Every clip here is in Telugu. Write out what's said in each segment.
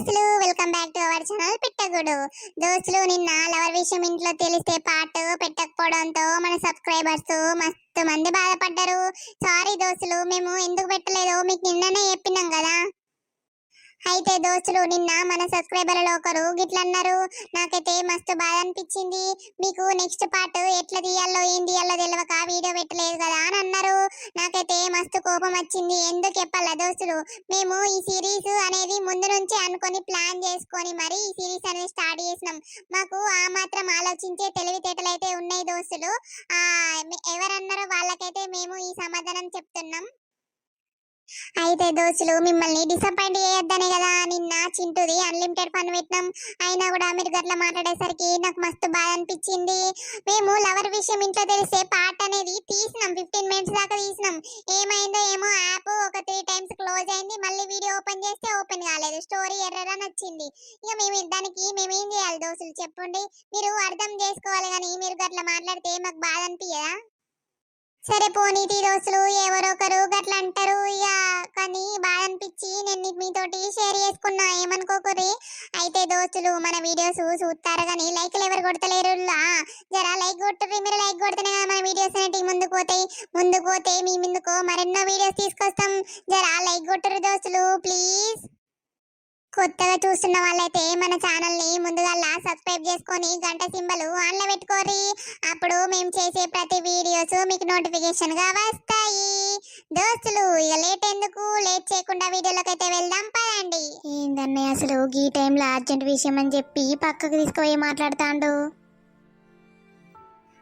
దోస్తులు welcome back to our channel పెట్టగుడు. దోస్తులు నిన్న లవర్ విషయం ఇంట్లో తెలిస్తే పాటు పెట్టకపోవడంతో మన సబ్స్క్రైబర్స్ మస్తు మంది బాధపడ్డారు. సారీ దోస్తులు మేము ఎందుకు పెట్టలేదో మీకు నిన్ననే చెప్పినాం కదా. అయితే దోస్తులు నిన్న మన సబ్స్క్రైబర్లలో ఒకరు గిట్లన్నారు. నాకైతే మస్తు బాధ అనిపించింది. మీకు నెక్స్ట్ పార్ట్ ఎట్లా తీయాలో ఏం తీయాలో తెలియక వీడియో పెట్టలేదు కదా అని అన్నారు. నాకైతే మస్తు కోపం వచ్చింది. ఎందుకు చెప్పాలా దోస్తులు? మేము ఈ సిరీస్ అనేది ముందు నుంచి అనుకొని ప్లాన్ చేసుకొని మరి ఈ సిరీస్ అనేది స్టార్ట్ చేసినాం. మాకు ఆ మాత్రం ఆలోచించే తెలివితేటలు అయితే ఉన్నాయి దోస్తులు. ఆ ఎవరన్నారో వాళ్ళకైతే మేము ఈ సమాధానం చెప్తున్నాం. అయితే దోస్తులు మిమ్మల్ని డిసప్పాయింట్ చేయొద్దనే కదా నిన్న చింటుది అన్లిమిటెడ్ ఫన్ పెట్టినాం. అయినా కూడా మీరు గట్ల మాట్లాడేసరికి నాకు మస్తు బాధ అనిపించింది. మేము లవర్ విషయం ఇంట్లో తెలిసే పాట అనేది తీసినాం ఫిఫ్టీన్ మినిట్స్ దాకా తీసినాం. ఏమైందో ఏమో యాప్ ఒక త్రీ టైమ్స్ క్లోజ్ అయింది. మళ్ళీ వీడియో ఓపెన్ చేస్తే ఓపెన్ కాలేదు. స్టోరీ ఎర్రర్ అని వచ్చింది. ఇక మేము దానికి మేము ఏం చేయాలి దోస్తులు చెప్పండి. మీరు అర్థం చేసుకోవాలి కానీ మీరు గట్ల మాట్లాడితే మాకు బాధ అనిపించదా సరే పోనీ తీ దోస్తులు ఎవరొకరు గట్ల అంటారు. ఇక కానీ బాధ అనిపించి నేను మీతోటి షేర్ చేసుకున్నా ఏమనుకోకరి అయితే దోస్తులు మన వీడియోస్ చూస్తారు కానీ లైక్లు ఎవరు కొడతలేరు? జరా లైక్ కొట్టుర్రి మీరు లైక్ కొడితేనే కదా మన వీడియోస్ అనేటివి ముందుకు పోతాయి. ముందుకు పోతే మీ ముందుకు మరెన్నో వీడియోస్ తీసుకొస్తాం. జరా లైక్ కొట్టుర్రి దోస్తులు ప్లీజ్. కొత్తగా చూస్తున్న వాళ్ళైతే మన ఛానల్ని ముందుగా సబ్స్క్రైబ్ చేసుకొని గంట సింబల్ ఆన్లో పెట్టుకోరి అప్పుడు మేము చేసే ప్రతి వీడియోస్ మీకు నోటిఫికేషన్గా వస్తాయి. దోస్తులు ఇక లేట్ ఎందుకు? లేట్ చేయకుండా వీడియోలోకి అయితే వెళ్దాం పదండి. ఏందన్నయ్య అసలు ఈ టైంలో అర్జెంట్ విషయం అని చెప్పి పక్కకు తీసుకుపోయి మాట్లాడతాండు.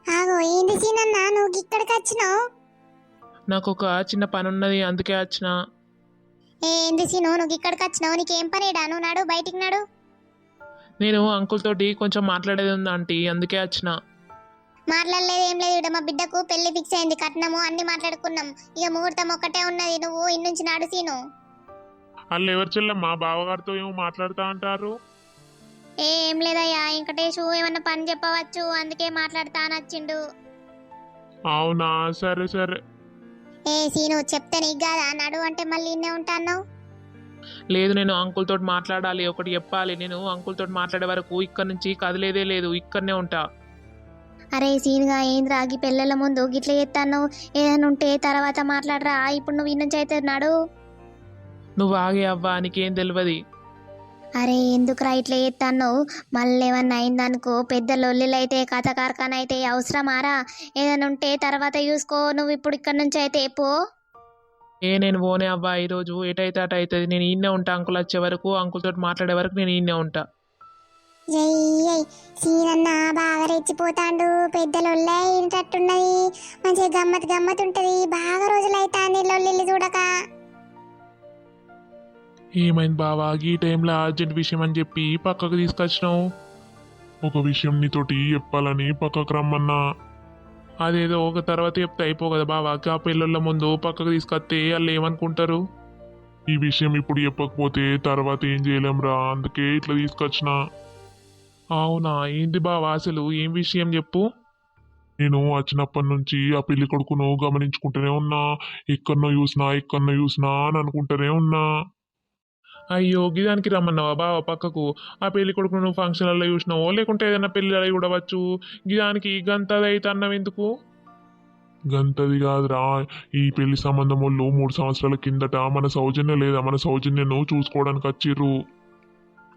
ఆగో ఏంది సీనన్న? నువ్వు ఇక్కడికి వచ్చినావు? నాకు ఒక చిన్న పని ఉన్నది అందుకే వచ్చిన. ఏంది సీను నువ్వు ఇక్కడికి వచ్చినావు? నీకేం పనిడా నువ్వు నాడు బయటికి నాడు. నేను అంకుల్ తోటి కొంచెం మాట్లాడేది ఉంది ఆంటీ. అందుకే వచ్చిన. మాట్లాడలేదు ఏం లేదు. ఈడ మా బిడ్డకు పెళ్ళి ఫిక్స్ అయింది. కట్నము అన్ని మాట్లాడుకున్నాం. ఇక ముహూర్తం ఒక్కటే ఉన్నది. నువ్వు ఇన్నుంచి నాడు సీను వాళ్ళు ఎవరు చెల్లమ్మా బావగారితో ఏమో మాట్లాడుతా అంటారు. ఏ లేదయ్యా. వెంకటేష్ ఏమన్నా పని చెప్పవచ్చు. అందుకే మాట్లాడతా నచ్చిండు అవునా? సరే సరే. ఏ సీను చెప్తే నీకు కాదా? నడు అంటే మళ్ళీ ఇన్నే ఉంటాను లేదు నేను అంకుల్ తోటి మాట్లాడాలి ఒకటి చెప్పాలి. నేను అంకుల్ తోటి మాట్లాడే వరకు ఇక్కడ నుంచి కదిలేదే లేదు ఇక్కడనే ఉంటా. అరే సీనుగా ఏంద్రా ఆగి పెళ్ళిళ్ళ ముందు గిట్ల చేస్తాను ఏదైనా ఉంటే తర్వాత మాట్లాడరా? ఇప్పుడు నువ్వు ఇన్నుంచి అయితే నడు. నువ్వు ఆగే అవ్వా నీకేం తెలియదు అరే ఎందుకురా ఇట్లా చేస్తాను మళ్ళీ ఏమన్నా అయిందనుకో పెద్ద లొల్లిలు అయితే కథ కార్ఖాన అయితే అవసరమారా? ఏదైనా ఉంటే తర్వాత చూసుకో నువ్వు ఇప్పుడు ఇక్కడ నుంచి అయితే పో. ఏ నేను పోనే అవ్వా ఈరోజు ఎటైతే అటు అవుతుంది నేను ఈయనే ఉంటా అంకుల్ వచ్చే వరకు అంకుల్ తోటి మాట్లాడే వరకు నేను ఈయనే ఉంటా. జై సీనన్న బాగా రెచ్చిపోతాండు. పెద్దలు అయినట్టున్నది మంచిగా గమ్మత్ గమ్మత్ ఉంటది. బాగా రోజులైతాంది లొల్లిల్లు చూడక. ఏమైంది బావా? ఈ టైంలో అర్జెంట్ విషయం అని చెప్పి పక్కకు తీసుకొచ్చినావు? ఒక విషయం నీతోటి చెప్పాలని పక్కకు రమ్మన్నా. అదేదో ఒక తర్వాత చెప్తే అయిపో కదా బావా? ఆ పిల్లల ముందు పక్కకు తీసుకొస్తే వాళ్ళు ఏమనుకుంటారు? ఈ విషయం ఇప్పుడు చెప్పకపోతే తర్వాత ఏం చేయలేంరా? అందుకే ఇట్లా తీసుకొచ్చిన. అవునా? ఏంది బావా అసలు? ఏం విషయం చెప్పు? నేను వచ్చినప్పటి నుంచి ఆ పెళ్ళి కొడుకును గమనించుకుంటూనే ఉన్నా. ఎక్కడనో చూసినా ఎక్కడనో చూసినా అని అనుకుంటూనే ఉన్నా. అయ్యో గిదానికి రమ్మన్నావా బావా పక్కకు? ఆ పెళ్ళి కొడుకు నువ్వు ఫంక్షన్లలో చూసినావో? లేకుంటే ఏదైనా పెళ్ళి చూడవచ్చు? గిదానికి గంతది అయితే అన్నావు ఎందుకు? గంతది కాదురా. ఈ పెళ్ళి సంబంధం వాళ్ళు మూడు సంవత్సరాల కిందట మన సౌజన్య లేదా మన సౌజన్యను చూసుకోవడానికి వచ్చిర్రు.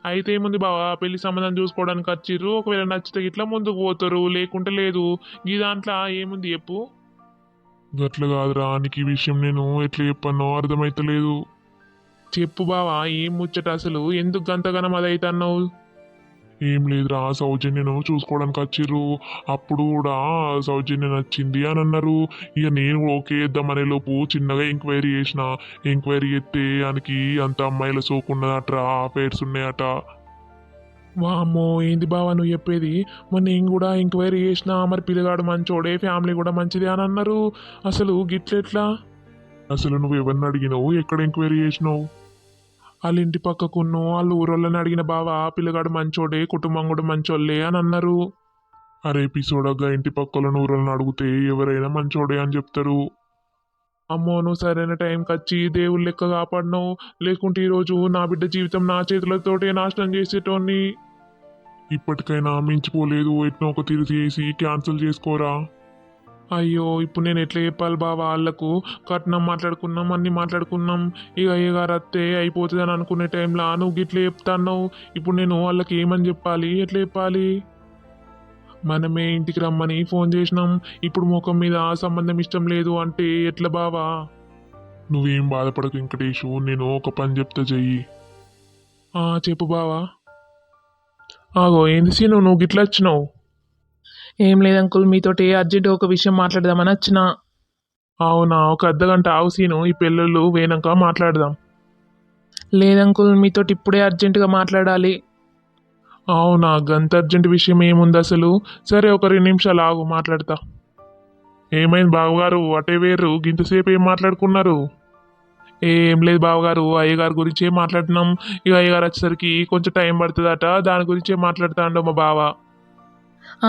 అయితే ఏముంది బావా? పెళ్ళి సంబంధం చూసుకోవడానికి వచ్చిర్రు. ఒకవేళ నచ్చితే ఇట్లా ముందుకు పోతారు. లేకుంటే లేదు. ఈ దాంట్లో ఏముంది చెప్పు? గట్ల కాదురా. నీకు ఈ విషయం నేను ఎట్లా చెప్పానో అర్థమైతలేదు. చెప్పు బావా ఏం ముచ్చట అసలు? ఎందుకు గంతగనం అదైతన్నావు? ఏం లేదురా సౌజన్యను చూసుకోవడానికి వచ్చిర్రు. అప్పుడు కూడా సౌజన్య నచ్చింది అని అన్నారు. ఇక నేను ఓకే ఇద్దామనే లోపు చిన్నగా ఎంక్వైరీ చేసిన. ఎంక్వైరీ చేస్తే ఆయనకి అంత అమ్మాయిల సోకున్నదట్రా అఫైర్స్ ఉన్నాయట. వామ్మో ఏంది బావా నువ్వు చెప్పేది? మరి నేను కూడా ఎంక్వైరీ చేసిన మరి పిల్లగాడు మంచోడే ఫ్యామిలీ కూడా మంచిది అని అన్నారు. అసలు గిట్లెట్లా అసలు నువ్వు ఎవరిని అడిగినావు? ఎక్కడ ఎంక్వైరీ చేసినావు? వాళ్ళ ఇంటి పక్కకున్న వాళ్ళ ఊరోళ్ళని అడిగిన బావా పిల్లగాడు మంచోడే కుటుంబం కూడా మంచోళ్ళే అని అన్నారు. అరే పిసోడగా ఇంటి పక్కలను నూరలను అడిగితే ఎవరైనా మంచోడే అని చెప్తారు. అమ్మో నువ్వు సరైన టైంకి వచ్చి దేవుళ్ళు లెక్క కాపాడినావు. లేకుంటే ఈరోజు నా బిడ్డ జీవితం నా చేతులతోటే నాశనం చేసేటోని ఇప్పటికైనా మించిపోలేదు. ఎట్నో ఒక తిరిగి చేసి క్యాన్సిల్ చేసుకోరా. అయ్యో ఇప్పుడు నేను ఎట్లా చెప్పాలి బావా? వాళ్ళకు కట్నం మాట్లాడుకున్నాం అన్ని మాట్లాడుకున్నాం. ఇక అయ్యగారు అత్తే అయిపోతుంది అని అనుకునే టైంలో నువ్వు గిట్లా చెప్తాన్నావు. ఇప్పుడు నేను వాళ్ళకి ఏమని చెప్పాలి? ఎట్లా చెప్పాలి? మనమే ఇంటికి రమ్మని ఫోన్ చేసినాం. ఇప్పుడు ముఖం మీద ఆ సంబంధం ఇష్టం లేదు అంటే ఎట్లా బావా? నువ్వేం బాధపడకు వెంకటేషు నేను ఒక పని చెప్తా చెయ్యి. చెప్పు బావా. ఆగో ఏంది సీను నువ్వు గిట్లా వచ్చినావు? ఏం లేదు అంకుల్ మీతోటి అర్జెంట్ ఒక విషయం మాట్లాడదామని వచ్చిన. అవునా? ఒక అర్ధగంట ఆవు సీను ఈ పిల్లలు వేనాక మాట్లాడదాం. లేదంకుల్ మీతోటి ఇప్పుడే అర్జెంటుగా మాట్లాడాలి. అవునా? గంత అర్జెంట్ విషయం ఏముంది అసలు? సరే ఒక రెండు నిమిషాలు ఆగు మాట్లాడతా. ఏమైంది బావగారు? అటే వేరు? గింతసేపు ఏం మాట్లాడుకున్నారు? ఏం లేదు బావగారు అయ్యగారి గురించే మాట్లాడినాం ఇక అయ్యగారు వచ్చేసరికి కొంచెం టైం పడుతుందట దాని గురించే మాట్లాడుతాండు మా బావ.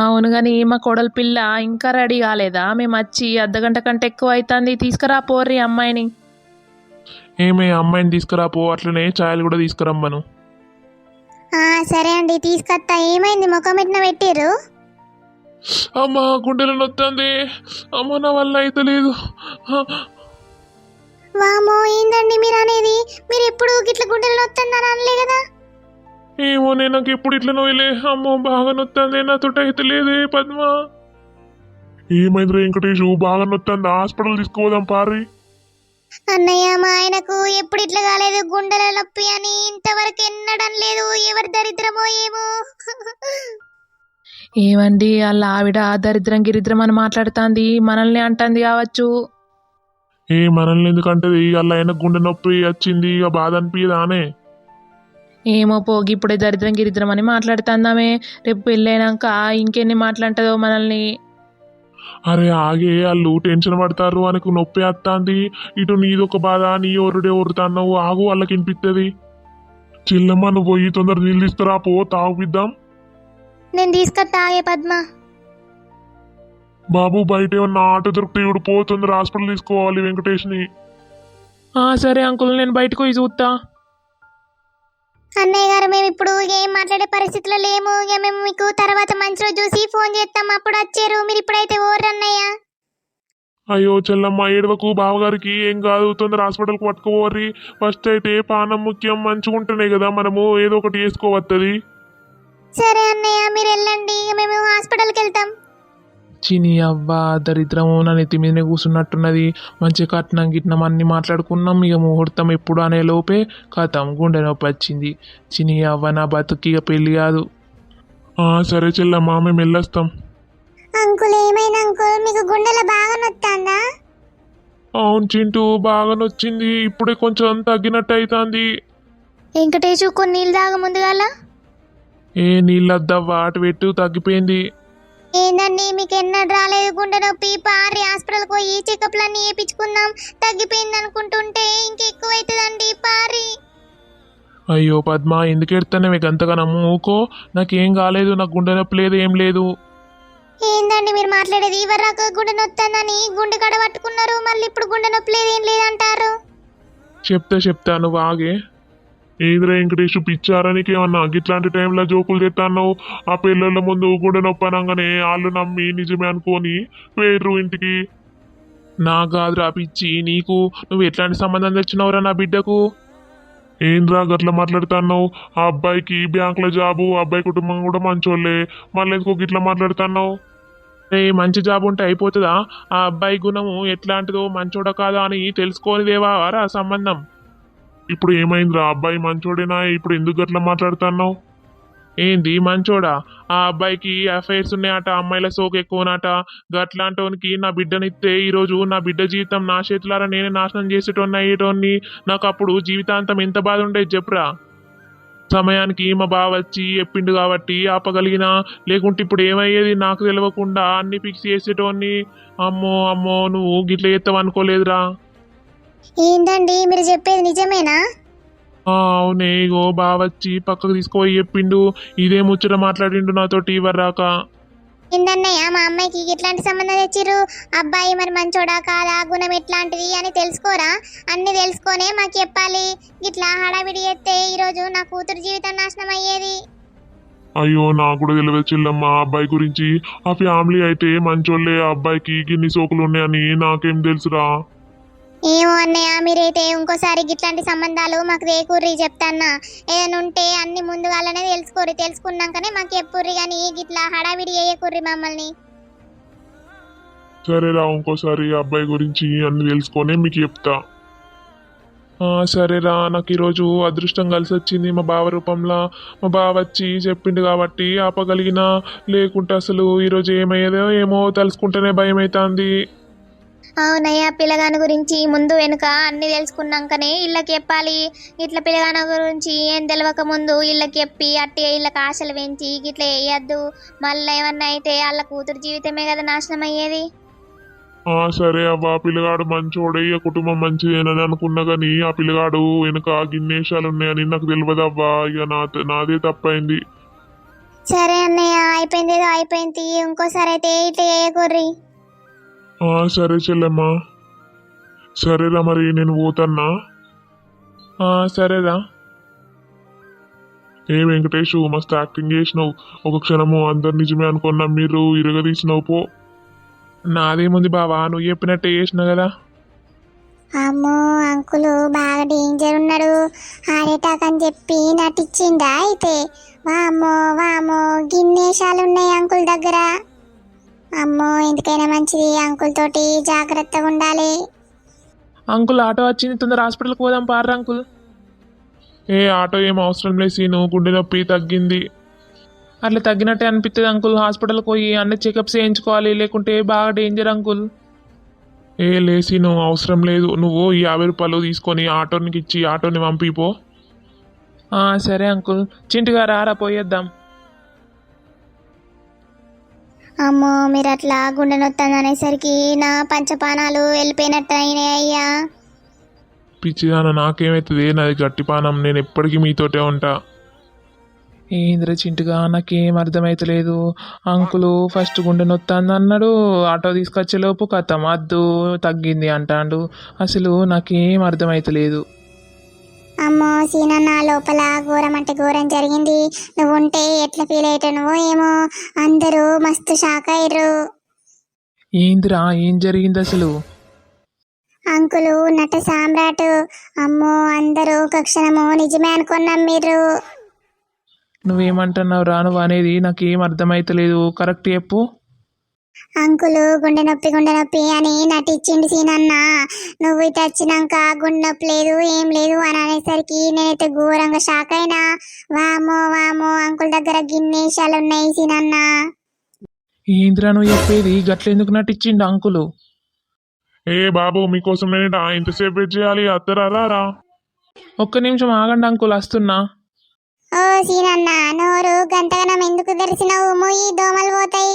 అవును కానీ మా కోడలి పిల్ల ఇంకా రెడీ కాలేదా? మేము వచ్చి అర్ధగంట కంటే ఎక్కువ అవుతుంది తీసుకురా పోర్రి అమ్మాయిని. ఏమే అమ్మాయిని తీసుకురా పో అట్లనే ఛాయలు కూడా తీసుకురమ్మను. ఆ సరే అండి తీసుకొస్తా ఏమైంది? ముఖం ఎట్న పెట్టిర్రు? అమ్మా గుండెలు నొత్తంది. అమ్మ నా వల్ల అయితే లేదు వామో ఏందండి మీరు అనేది మీరు ఎప్పుడు గిట్ల గుండెలు నొత్తుందని అనలే కదా. ఏమో నేను నాకు ఎప్పుడు ఇట్లా నోయలే అమ్మో బాగా నొత్తంది. నాతో అయితే లేదే పద్మ. ఏమైందిరా వెంకటేషు? బాగా నొత్తంది. హాస్పిటల్ తీసుకుపోదాం పారి అన్నయ్య మా ఆయనకు ఎప్పుడు ఇట్లా కాలేదు. గుండెల నొప్పి అని ఇంతవరకు ఎన్నడం లేదు. ఎవరి దరిద్రమో ఏమో. ఏమండి వాళ్ళ ఆవిడ దరిద్రం గిరిద్రం అని మాట్లాడుతుంది. మనల్ని అంటుంది కావచ్చు. ఏ మనల్ని ఎందుకంటది అలా అయినా గుండె నొప్పి వచ్చింది. ఇక బాధ అనిపించదానే ఏమో పోగి ఇప్పుడే దరిద్రం గిరిద్రం అని మాట్లాడుతుందామే. రేపు పెళ్ళైనాక ఇంకెన్ని మాట్లాడుతుందో మనల్ని. అరే ఆగే వాళ్ళు టెన్షన్ పడతారు అనకు నొప్పి వస్తుంది ఇటు నీదొక బాధ నీ ఒరుడే ఒరుతాన్నావు ఆగు వాళ్ళకి వినిపిస్తుంది చిల్లమ్మ నువ్వు పోయి తొందర నీళ్ళు తీసుకురా పో తాగిద్దాం నేను తీసుకొస్తా ఆగే పద్మ. బాబు బయట ఏమన్నా ఆటో దొరికితే ఇప్పుడు పో తొందర హాస్పిటల్ తీసుకోవాలి వెంకటేష్ని. ఆ సరే అంకుల్ నేను బయటకు పోయి చూస్తా అన్నయ్య గారు మేము ఇప్పుడు ఏం మాట్లాడే పరిస్థితిలో లేము. ఇక మేము మీకు తర్వాత మంచి రోజు చూసి ఫోన్ చేస్తాం. అప్పుడు వచ్చారు. మీరు ఇప్పుడైతే ఓర్రు అన్నయ్య. అయ్యో చెల్లమ్మ ఏడవకు. బావగారికి ఏం కాదు. తొందర హాస్పిటల్కి పట్టుకోవాలి ఫస్ట్ అయితే పానం ముఖ్యం మంచిగా ఉంటేనే కదా మనము ఏదో ఒకటి వేసుకోవత్తది సరే అన్నయ్య మీరు వెళ్ళండి. ఇక మేము హాస్పిటల్కి వెళ్తాం. చిని అవ్వ దరిద్రము నా నెత్తి మీదనే కూర్చున్నట్టున్నది మంచి కట్నం గిట్నం అన్ని మాట్లాడుకున్నాం. ఇక ముహూర్తం ఎప్పుడు అనే లోపే కథం గుండె నొప్పి వచ్చింది. చిని అవ్వ నా బతుకి ఇక పెళ్ళి కాదు. సరే చెల్లమ్మ మేము వెళ్ళొస్తాం. అంకుల్ ఏమైనా అంకుల్? మీకు గుండెలో బాగా నొత్తాందా? అవును చింటూ బాగా నొచ్చింది. ఇప్పుడే కొంచెం తగ్గినట్టు అవుతుంది వెంకటేషు కొన్ని నీళ్ళు తాగ ముందుగాల. ఏ నీళ్ళద్దవ్వా అటు పెట్టు తగ్గిపోయింది. ఏందండి? మీకు ఎన్నడు రాలేదు గుండె నొప్పి పారి హాస్పిటల్కి పోయి చెకప్లన్నీ చేయించుకుందాం తగ్గిపోయింది అనుకుంటుంటే ఇంకెక్కువ అవుతుందండి పారి అయ్యో పద్మ ఎందుకు ఎడతానే గంతగానమ్ము ఊకో నాకేం కాలేదు నాకు గుండె నొప్పి లేదు ఏం లేదు. ఏందండి మీరు మాట్లాడేది? ఇవరాక గుండె నొత్తందని గుండె కడ పట్టుకున్నారు మళ్ళీ ఇప్పుడు గుండె నొప్పి లేదు ఏం లేదంటారు? చెప్తా చెప్తా నువ్వు ఆగే. ఏంద్రా వెంకటేష్ పిచ్చారా నీకేమన్నా ఇట్లాంటి టైంలో జోకులు చేస్తాను ఆ పిల్లల ముందు కూడా నొప్పనంగానే వాళ్ళు నమ్మి నిజమే అనుకొని వేర్రు ఇంటికి. నా కాదురా పిచ్చి నీకు నువ్వు ఎట్లాంటి సంబంధం తెచ్చినవురా నా బిడ్డకు? ఏంద్రా గట్ల మాట్లాడుతున్నావు ఆ అబ్బాయికి బ్యాంకులో జాబు అబ్బాయి కుటుంబం కూడా మంచోళ్ళే. మళ్ళీ ఎందుకు గిట్లా మాట్లాడుతున్నావు ఏ మంచి జాబ్ ఉంటే అయిపోతుందా? ఆ అబ్బాయి గుణము ఎట్లాంటిదో మంచోడా కాదా అని తెలుసుకోనిదేవా రా సంబంధం? ఇప్పుడు ఏమైందిరా? అబ్బాయి మంచోడేనా? ఇప్పుడు ఎందుకు గట్లా మాట్లాడుతున్నావు? ఏంది? మంచోడా? ఆ అబ్బాయికి అఫైర్స్ ఉన్నాయట అమ్మాయిల సోకు ఎక్కువనట. గట్లాంటోనికి నా బిడ్డనిస్తే ఈరోజు నా బిడ్డ జీవితం నా చేతులారా నేనే నాశనం చేసేటోన్ని అయ్యేటోన్ని నాకు అప్పుడు జీవితాంతం ఎంత బాధ ఉండేది చెప్పురా? సమయానికి మా బావ వచ్చి చెప్పిండు కాబట్టి ఆపగలిగిన లేకుంటే ఇప్పుడు ఏమయ్యేది నాకు తెలియకుండా అన్ని ఫిక్స్ చేసేటోన్ని అమ్మో అమ్మో నువ్వు గిట్ల చేస్తావు అనుకోలేదురా ఏందండి? మీరు చెప్పేది నిజమేనా? అవునే ఇగో బావ వచ్చి పక్కకు తీసుకుపోయి చెప్పిండు. ఇదే ముచ్చట మాట్లాడిండు నాతోటి ఇవ్వరాక ఏందన్నయ్య మా అమ్మాయికి ఇట్లాంటి సంబంధం తెచ్చిర్రు? అబ్బాయి మరి మంచోడా కాదా? గుణం ఎట్లాంటిది అని తెలుసుకోరా? అన్ని తెలుసుకొనే మాకు చెప్పాలి. ఇట్లా హడావిడి చేస్తే ఈరోజు నా కూతురు జీవితం నాశనం అయ్యేది. అయ్యో నాకు కూడా తెలియదు చెల్లమ్మ. ఆ అబ్బాయి గురించి ఆ ఫ్యామిలీ అయితే మంచోళ్ళే. ఆ అబ్బాయికి గిన్ని సోకులు ఉన్నాయని నాకేం తెలుసురా? ఏమో అన్నయ్య మీరైతే ఇంకోసారి ఇట్లాంటి సంబంధాలు మాకు వేకూర్రి చెప్తాన్నా. ఏదైనా ఉంటే అన్ని ముందుగానే తెలుసుకోర్రి తెలుసుకున్నాకనే మాకు చెప్పుర్రి కానీ గిట్లా హడావిడి చేయకుర్రి మమ్మల్ని. సరేరా ఇంకోసారి అబ్బాయి గురించి అన్ని తెలుసుకొని మీకు చెప్తా. సరేరా నాకు ఈరోజు అదృష్టం కలిసి వచ్చింది. మా బావ రూపంలో మా బావ వచ్చి చెప్పిండు కాబట్టి ఆపగలిగిన లేకుంటే అసలు ఈరోజు ఏమయ్యేదో ఏమో తలుసుకుంటేనే భయం అవుతుంది అవునయ్య పిల్లగాని గురించి ముందు వెనుక అన్ని తెలుసుకున్నాకనే ఇళ్ళకి చెప్పాలి ఇట్లా పిల్లగాన గురించి ఏం తెలియక ముందు ఇళ్ళకి చెప్పి అట్టి ఇళ్ళకి ఆశలు పెంచి ఇట్లా వేయద్దు మళ్ళీ ఏమన్నా అయితే వాళ్ళ కూతురు జీవితమే కదా నాశనం అయ్యేది. ఆ సరే అవ్వ పిల్లగాడు మంచోడే ఇక కుటుంబం మంచిదేనని అనుకున్నా కానీ ఆ పిల్లగాడు వెనుక గిన్నేషాలు ఉన్నాయని నాకు తెలియదు అవ్వా. ఇక నా నాదే తప్పైంది. సరే అన్నయ్య అయిపోయింది ఏదో అయిపోయింది. ఇంకోసారి అయితే ఇట్లా చేయకూర్రి ఆ సరే చెల్లెమ్మా. సరేరా మరి నేను పోతన్నా? ఆ, సరేరా. ఏ వెంకటేష్ మస్తు యాక్టింగ్ చేసినావు. ఒక క్షణము అందరు నిజమే అనుకున్నా మీరు ఇరగదీసినావు పో. నాదేముంది బావా నువ్వు చెప్పినట్టే చేసిన కదా. అమ్మో అంకులు బాగా డేంజర్ ఉన్నాడు. హార్ట్ అటాక్ అని చెప్పి నటిచ్చిండా అయితే? వామ్మో వామ్మో గిన్నేషాలు ఉన్నాయి అంకుల్ దగ్గర. అమ్మో ఎందుకైనా మంచిది. అంకుల్ తోటి జాగ్రత్తగా ఉండాలి. అంకుల్ ఆటో వచ్చింది. తొందర హాస్పిటల్కి పోదాం పార్రా అంకుల్. ఏ ఆటో ఏం అవసరం లేదు సీను. గుండె నొప్పి తగ్గింది. అట్లా తగ్గినట్టే అనిపిస్తుంది అంకుల్. హాస్పిటల్కి పోయి అన్ని చెకప్స్ చేయించుకోవాలి. లేకుంటే బాగా డేంజర్ అంకుల్. ఏ లేసి నువ్వు అవసరం లేదు. నువ్వు ఈ యాభై రూపాయలు తీసుకొని ఆటోనికి ఇచ్చి ఆటోని పంపిపో. సరే అంకుల్. చింటిగా రారా పోయేద్దాం అమ్మో మీరు అట్లా గుండె నొత్తాను అనేసరికి నా పంచపానాలు వెళ్ళిపోయినట్టు అయినాయి అయ్యా. పిచ్చిదాన నాకేమవుతుంది నాది గట్టి పానం. నేను ఎప్పటికీ మీతోటే ఉంటా. ఏంద్ర చింటుగా నాకేం అర్థమైతలేదు. అంకులు ఫస్ట్ గుండె నొత్తాంది అన్నాడు. ఆటో తీసుకొచ్చేలోపు కథం అద్దు తగ్గింది అంటాడు. అసలు నాకేం అర్థమైతలేదు. అమ్మో సీనన్న లోపల ఘోరం అంటే ఘోరం జరిగింది. నువ్వు ఉంటే ఎట్లా ఫీల్ అయ్యానువో ఏమో. అందరూ మస్తు షాక్ అయ్యారు ఏందిరా ఏం జరిగింది అసలు? అంకులు నట సామ్రాట్ అమ్మో అందరూ ఒక క్షణము నిజమే అనుకున్నాం మీరు. నువ్వేమంటున్నావు రా నువ్వు అనేది నాకేం అర్థమైతలేదు. కరెక్ట్ చెప్పు. అంకులు గుండె నొప్పి గుండె నొప్పి అని నటిచ్చిండు సీనన్న. నువ్వు ఇటు వచ్చినాక గుండె నొప్పి లేదు ఏం లేదు అని అనేసరికి నేనైతే ఘోరంగా షాక్ అయినా. వామో వామో అంకుల్ దగ్గర గిన్నేషాలు ఉన్నాయి సీనన్న. ఏందిరా నువ్వు చెప్పేది? గట్లెందుకు నటిచ్చిండు అంకులు? ఏ బాబు మీకోసం నేను ఈడ ఎంతసేపు వెయిట్ చేయాలి? అత్తరారా రా ఒక్క నిమిషం ఆగండి అంకుల్ వస్తున్నా. ఓ సీనన్న నోరు గంటగనం ఎందుకు తెరిచినావు? మొయ్యి దోమలు పోతాయి.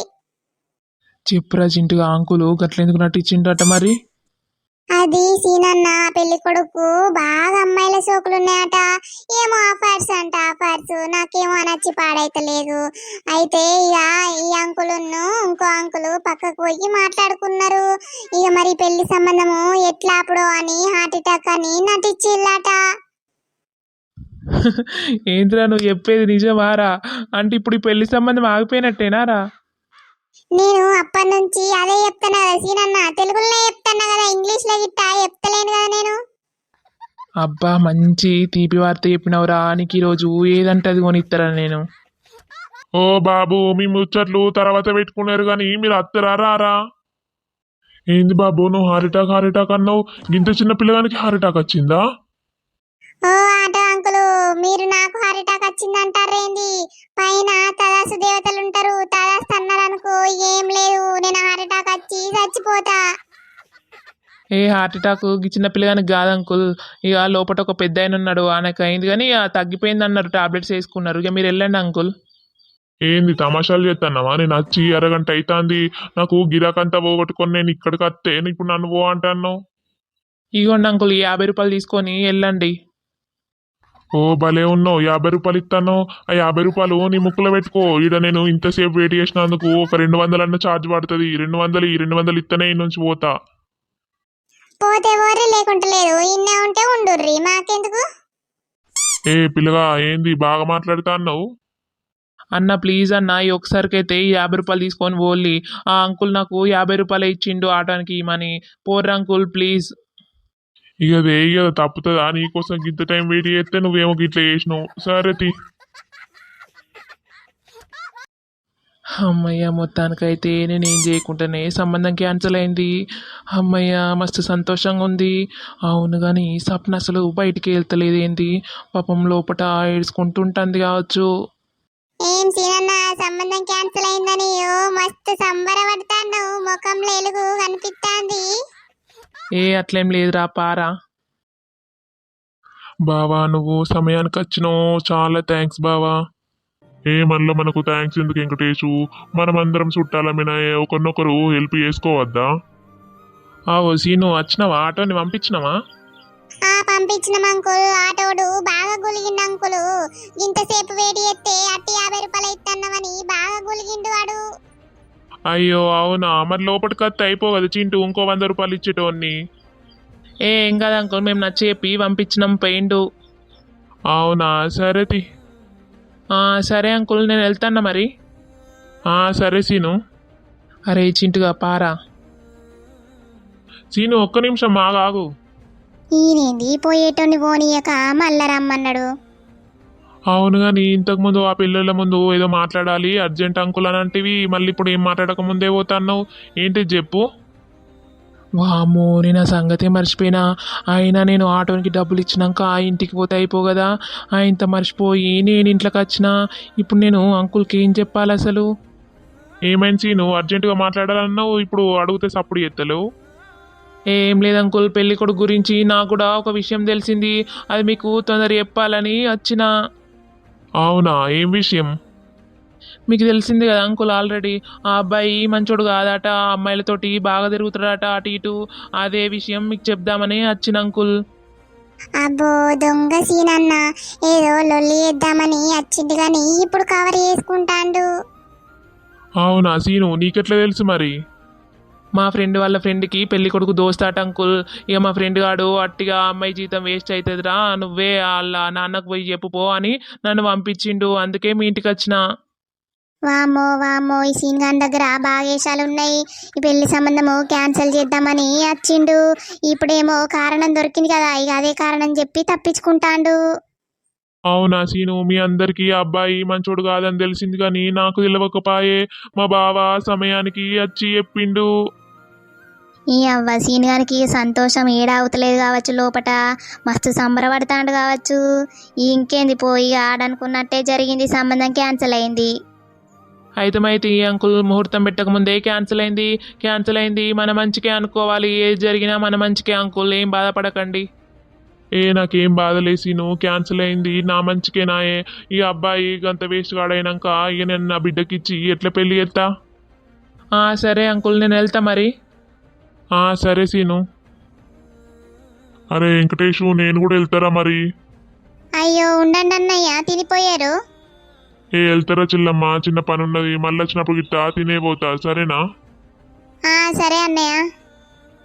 చెప్పురా చింటుగా అంకులు గట్లెందుకు నటిచ్చిండట మరి? అది సీనన్న పెళ్ళి కొడుకు బాగా అమ్మాయిల సోకులు ఉన్నాయట ఏమో ఆఫర్స్ అంట ఆఫర్స్. నాకేమో నచ్చి పాడైతలేదు. అయితే ఇక ఈ అంకులును ఇంకో అంకులు పక్కకు పోయి మాట్లాడుకున్నారు. ఇక మరి పెళ్ళి సంబంధము ఎట్లా అప్పుడు అని హార్ట్ అటాక్ అని నటిచ్చిల్లట ఏంద్రా నువ్వు చెప్పేది నిజమారా? అంటే ఇప్పుడు ఈ పెళ్ళి సంబంధం ఆగిపోయినట్టేనారా? నేను అప్పటి నుంచి అదే చెప్తాను కదా సీనన్న తెలుగులోనే చెప్తాను కదా ఇంగ్లీష్లో గిట్ట చెప్తలేను కదా నేను. అబ్బా మంచి తీపి వార్త చెప్పినవురా. నీకు ఈరోజు ఏదంటే అది కొనిస్తారా నేను? ఓ బాబు మీ ముచ్చట్లు తర్వాత పెట్టుకున్నారు కానీ మీరు అత్తరారా రా ఏంది బాబు నువ్వు హార్ట్ అటాక్ హార్ట్ అటాక్ అన్నావు. గింత చిన్న పిల్లగానికి హార్ట్ అటాక్ వచ్చిందా? ఓ ఆటో అంకులు మీరు నాకు హార్ట్ అటాక్ వచ్చిందంటారేంది? పైన తదాసు దేవతలు ఉంటారు తదాస్తు అన్నారనుకో ఏం లేదు నేను హార్ట్ అటాక్ వచ్చి చచ్చిపోతా. ఏ హార్ట్ అటాక్ ఈ చిన్న పిల్లగానికి కాదు అంకుల్. ఇక లోపల ఒక పెద్ద ఆయన ఉన్నాడు ఆయనకు అయింది కానీ ఇక తగ్గిపోయింది అన్నారు టాబ్లెట్స్ వేసుకున్నారు. ఇక మీరు వెళ్ళండి అంకుల్. ఏంది తమాషాలు చేస్తున్నావా నేను వచ్చి అరగంట అవుతుంది నాకు గిరాకంతా పోగొట్టుకొని నేను ఇక్కడికి వస్తే ఇప్పుడు నన్ను పో అంటాను ఇగోండి అంకుల్ ఈ యాభై రూపాయలు తీసుకొని వెళ్ళండి. ఓ భలే ఉన్నావు. యాభై రూపాయలు ఇస్తాను ఆ యాభై రూపాయలు నీ ముక్కులో పెట్టుకో. ఈడ నేను ఇంతసేపు వెయిట్ చేసినందుకు ఒక రెండు వందలన్న ఛార్జ్ పడుతుంది. రెండు వందలు ఈ రెండు వందలు ఇస్తేనే ఈ నుంచి పోతా. పోతే పోరే లేకుంటే లేదు. ఇన్నే ఉంటే ఉండుర్రి. మాకెందుకు? ఏ పిల్లగా ఏంది? బాగా మాట్లాడుతా అన్నావు? అన్న ప్లీజ్ అన్న ఈ ఒక్కసారికైతే ఈ యాభై రూపాయలు తీసుకొని పోలి ఆ అంకుల్ నాకు యాభై రూపాయలు ఇచ్చిండు ఆటానికి మనీ పోర్ర అంకుల్ ప్లీజ్ ఇక అదే ఇక తప్పుతుందా? నీకోసం ఇంత టైం వెయిట్ చేస్తే నువ్వేమో గిట్ల చేసినావు. సరే తి. అమ్మయ్య మొత్తానికైతే నేను ఏం చేయకుండానే సంబంధం క్యాన్సిల్ అయింది. అమ్మయ్య మస్తు సంతోషంగా ఉంది. అవును కానీ సప్న అసలు బయటికి వెళ్తలేదు ఏంది పాపం లోపట ఏడ్చుకుంటుంటుంది కావచ్చు. ఏం సీనన్న సంబంధం క్యాన్సిల్ అయిందని. ఓ మస్తు సంబరపడతాను ముఖంలో ఎలుగు కనిపిస్తాంది ఏ అట్లేం లేదురా పారా. బావా నువ్వు సమయానికి వచ్చినావు. చాలా థ్యాంక్స్ బావా. ఏ మనలో మనకు థ్యాంక్స్ ఎందుకు వెంకటేషు మనమందరం చుట్టాలమైనా ఒకరినొకరు హెల్ప్ చేసుకోవద్దా? ఆవో సీను వచ్చినావా? ఆటోని పంపించినావా? ఆ పంపించిన అంకుల్. ఆటోడు బాగా గులిగిండు అంకులు. ఇంతసేపు వేడి ఎత్తే అట్టి యాభై రూపాయలు ఇత్తన్నామని బాగా గులిగిండు వాడు. అయ్యో అవునా? మరి లోపలికి వస్తే అయిపో కదా చింటూ ఇంకో వంద రూపాయలు ఇచ్చేటోన్ని ఏ ఏం కాదు అంకుల్ మేము నచ్చి చెప్పి పంపించినాం పెయిండు అవునా? సరే తి. ఆ, సరే అంకుల్ నేను వెళ్తాను మరి? ఆ, సరే సీను. అరే చింటుగా పారా. సీను ఒక్క నిమిషం ఆగాగు. ఈయనేంది? పోయేటోని పోనీయక మళ్ళా రమ్మన్నాడు. అవును కానీ ఇంతకుముందు ఆ పిల్లల ముందు ఏదో మాట్లాడాలి అర్జెంట్ అంకుల్ అని అంటివి మళ్ళీ ఇప్పుడు ఏం మాట్లాడక ముందే పోతాన్నావు? ఏంటి చెప్పు. వామ్మో నేను ఆ సంగతే మర్చిపోయినా. అయినా నేను ఆటోనికి డబ్బులు ఇచ్చినాక ఆ ఇంటికి పోతే అయిపో కదా. ఆయనతో మర్చిపోయి నేను ఇంట్లోకి వచ్చిన. ఇప్పుడు నేను అంకుల్కి ఏం చెప్పాలి అసలు? ఏమైంది సీను? అర్జెంటుగా మాట్లాడాలన్నావు? ఇప్పుడు అడిగితే సప్పుడు ఎత్తలేవు ఏం లేదు అంకుల్ పెళ్ళి కొడుకు గురించి నాకు కూడా ఒక విషయం తెలిసింది. అది మీకు తొందర చెప్పాలని వచ్చిన. అవునా? ఏం విషయం? మీకు తెలిసింది కదా అంకుల్ ఆల్రెడీ ఆ అబ్బాయి మంచోడు కాదట ఆ అమ్మాయిలతోటి బాగా తిరుగుతాడట అటు ఇటు. అదే విషయం మీకు చెప్దామని వచ్చిన అంకుల్. అబ్బో దొంగ సీనన్న. ఏదో లొల్లి చేద్దామని వచ్చింది కానీ ఇప్పుడు కవర్ చేసుకుంటాండు. అవునా సీను? నీకెట్లా తెలుసు మరి? మా ఫ్రెండ్ వాళ్ళ ఫ్రెండ్కి పెళ్ళి కొడుకు దోస్తాట అంకుల్ ఇక మా ఫ్రెండ్ గాడు అట్టిగా అమ్మాయి జీతం వేస్ట్ అవుతుందిరా నువ్వే వాళ్ళ నాన్నకు పోయి చెప్పుపో అని నన్ను పంపించిండు. అందుకే మీ ఇంటికి వచ్చిన. వామ్మో వామ్మో ఈ సీన్ గారి దగ్గర బాగేశాలు ఉన్నాయి. ఈ పెళ్ళి సంబంధము క్యాన్సిల్ చేద్దామని వచ్చిండు. ఇప్పుడేమో కారణం దొరికింది కదా ఇక అదే కారణం చెప్పి తప్పించుకుంటాండు. అవునా సీను? మీ అందరికీ ఆ అబ్బాయి మంచోడు కాదని తెలిసింది కానీ నాకు తెలియకపోయే మా బావ సమయానికి వచ్చి చెప్పిండు. ఈ అవ్వ సీన్ గారికి సంతోషం ఏడావుతలేదు కావచ్చు లోపట మస్తు సంబరపడతాండు కావచ్చు. ఇంకేంది పోయి ఆడనుకున్నట్టే జరిగింది సంబంధం క్యాన్సిల్ అయింది. అయితే అయితే ఈ అంకుల్ ముహూర్తం పెట్టక ముందే క్యాన్సిల్ అయింది క్యాన్సిల్ అయింది. మన మంచికే అనుకోవాలి ఏది జరిగినా మన మంచికే అంకుల్ ఏం బాధపడకండి. ఏ నాకేం బాధలేదు సీను క్యాన్సిల్ అయింది. నా మంచికే నాయే. ఈ అబ్బాయి గంత వేస్ట్ గాడైనాక ఇక నేను నా బిడ్డకిచ్చి ఎట్లా పెళ్ళి చేస్తా ఆ, సరే అంకుల్ నేను వెళ్తా మరి. ఆ సరే సీను. అరే వెంకటేషు నేను కూడా వెళ్తారా మరి? అయ్యో ఉండండి అన్నయ్య తినిపోయారు. ఏ వెళ్తారా చిల్లమ్మ? చిన్న పని ఉన్నది మళ్ళీ వచ్చినప్పుడు గిట్ట తినే పోతా. సరేనా? ఆ సరే అన్నయ్య.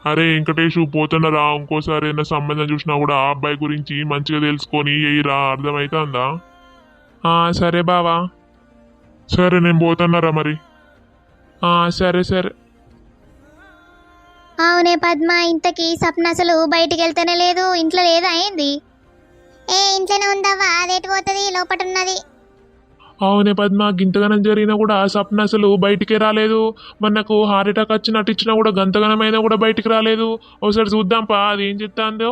అరే వెంకటేషు పోతున్నారా ఇంకోసారి ఏదైనా సంబంధం చూసినా కూడా ఆ అబ్బాయి గురించి మంచిగా తెలుసుకొని ఎయ్యిరా అర్థమవుతుందా ఆ, సరే బావా. సరే నేను పోతున్నారా మరి? సరే సరే. అవునే పద్మ ఇంతకీ సప్న అసలు బయటికి వెళ్తేనే లేదు ఇంట్లో లేదా అయింది ఏ ఇంట్లోనే ఉందవ్వా అదేటి పోతుంది లోపట ఉన్నది అవునే పద్మ గింతగనం జరిగినా కూడా సప్న అసలు బయటికే రాలేదు. మనకు హార్ట్ అటాక్ వచ్చినట్టు ఇచ్చినా కూడా గంతగనమైనా కూడా బయటికి రాలేదు. ఒకసారి చూద్దాంపా అది ఏం చెప్తాందో.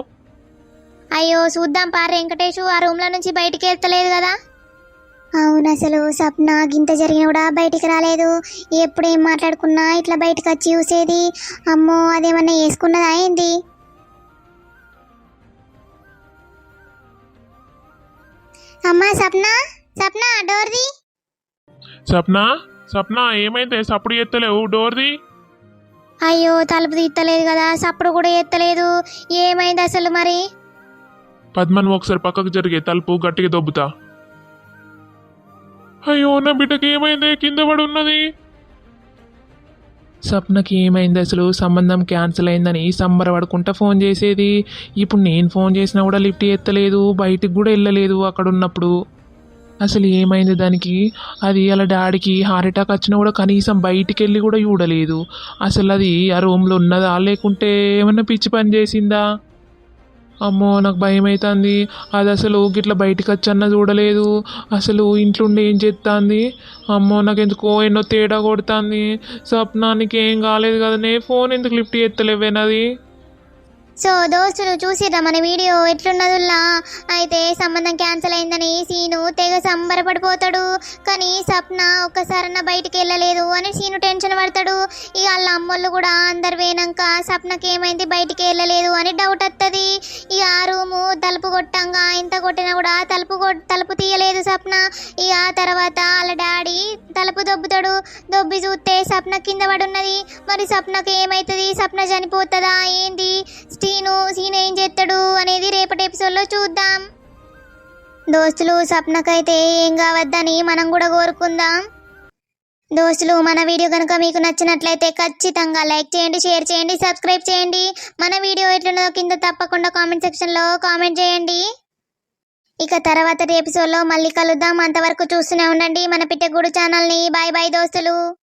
అయ్యో చూద్దాం పా వెంకటేషు ఆ రూమ్లో నుంచి బయటికి వెళ్తలేదు కదా. అవును అసలు సప్న గింత జరిగిన కూడా బయటికి రాలేదు. ఎప్పుడు ఏం మాట్లాడుకున్నా ఇట్లా బయటకు వచ్చి చూసేది. అమ్మో అదేమన్నా వేసుకున్నదా ఏంది? అమ్మా సప్న సప్న డోర్ది? సప్న సప్న ఏమైంది? సప్పుడు ఎత్తలేవు డోర్ది? అయ్యో తలుపు తీస్తలేదు కదా సప్పుడు కూడా ఎత్తలేదు. ఏమైంది అసలు మరి? పద్మను ఒకసారి పక్కకు జరిగే తలుపు గట్టిగా దొబ్బుతా. అయ్యో నా బిడ్డకి ఏమైంది? కింద పడి ఉన్నది. సప్నకి ఏమైంది అసలు? సంబంధం క్యాన్సిల్ అయిందని సంబరపడుకుంటా ఫోన్ చేసేది. ఇప్పుడు నేను ఫోన్ చేసినా కూడా లిఫ్ట్ ఎత్తలేదు బయటికి కూడా వెళ్ళలేదు అక్కడ ఉన్నప్పుడు అసలు ఏమైంది దానికి? అది అలా డాడీకి హార్ట్ అటాక్ వచ్చినా కూడా కనీసం బయటికి వెళ్ళి కూడా చూడలేదు. అసలు అది ఆ రూమ్లో ఉన్నదా? లేకుంటే ఏమన్నా పిచ్చి పని చేసిందా? అమ్మో నాకు భయం అవుతుంది అది అసలు గిట్ల బయటికి వచ్చన్న చూడలేదు. అసలు ఇంట్లో ఉండి ఏం చేస్తుంది అమ్మో నాకు ఎందుకో ఎన్నో తేడా కొడుతుంది. స్వప్నానికి ఏం కాలేదు కదనే ఫోన్ ఎందుకు లిఫ్ట్ చేస్తలేవేనది సో దోస్తులు చూసిరా మన వీడియో ఎట్లున్నదుల్లా? అయితే సంబంధం క్యాన్సిల్ అయిందని సీను తెగ సంబరపడిపోతాడు. కానీ సప్న ఒక్కసారన్నా బయటికి వెళ్ళలేదు అని సీను టెన్షన్ పడతాడు. ఇక వాళ్ళ అమ్మోళ్ళు కూడా అందరు పోయినాక సప్నకి ఏమైంది బయటికి వెళ్ళలేదు అని డౌట్ వస్తుంది ఇక ఆ రూము తలుపు కొట్టంగా ఇంత కొట్టినా కూడా తలుపు తలుపు తీయలేదు సప్న. ఇక ఆ తర్వాత వాళ్ళ డాడీ తలుపు దొబ్బుతాడు. దొబ్బి చూస్తే సప్న కింద పడున్నది. మరి సప్నకి ఏమవుతుంది సప్న చనిపోతుందా? ఏంది? సీను సీను ఏం చేస్తాడు అనేది రేపటి ఎపిసోడ్లో చూద్దాం. దోస్తులు సప్నకైతే ఏం కావద్దని మనం కూడా కోరుకుందాం. దోస్తులు మన వీడియో కనుక మీకు నచ్చినట్లయితే ఖచ్చితంగా లైక్ చేయండి షేర్ చేయండి సబ్స్క్రైబ్ చేయండి. మన వీడియో ఎట్లున్నదో కింద తప్పకుండా కామెంట్ సెక్షన్లో కామెంట్ చేయండి. ఇక తర్వాత ఎపిసోడ్లో మళ్ళీ కలుద్దాం. అంతవరకు చూస్తూనే ఉండండి. మన పిట్టగూడు ఛానల్ని. బాయ్ బాయ్ దోస్తులు.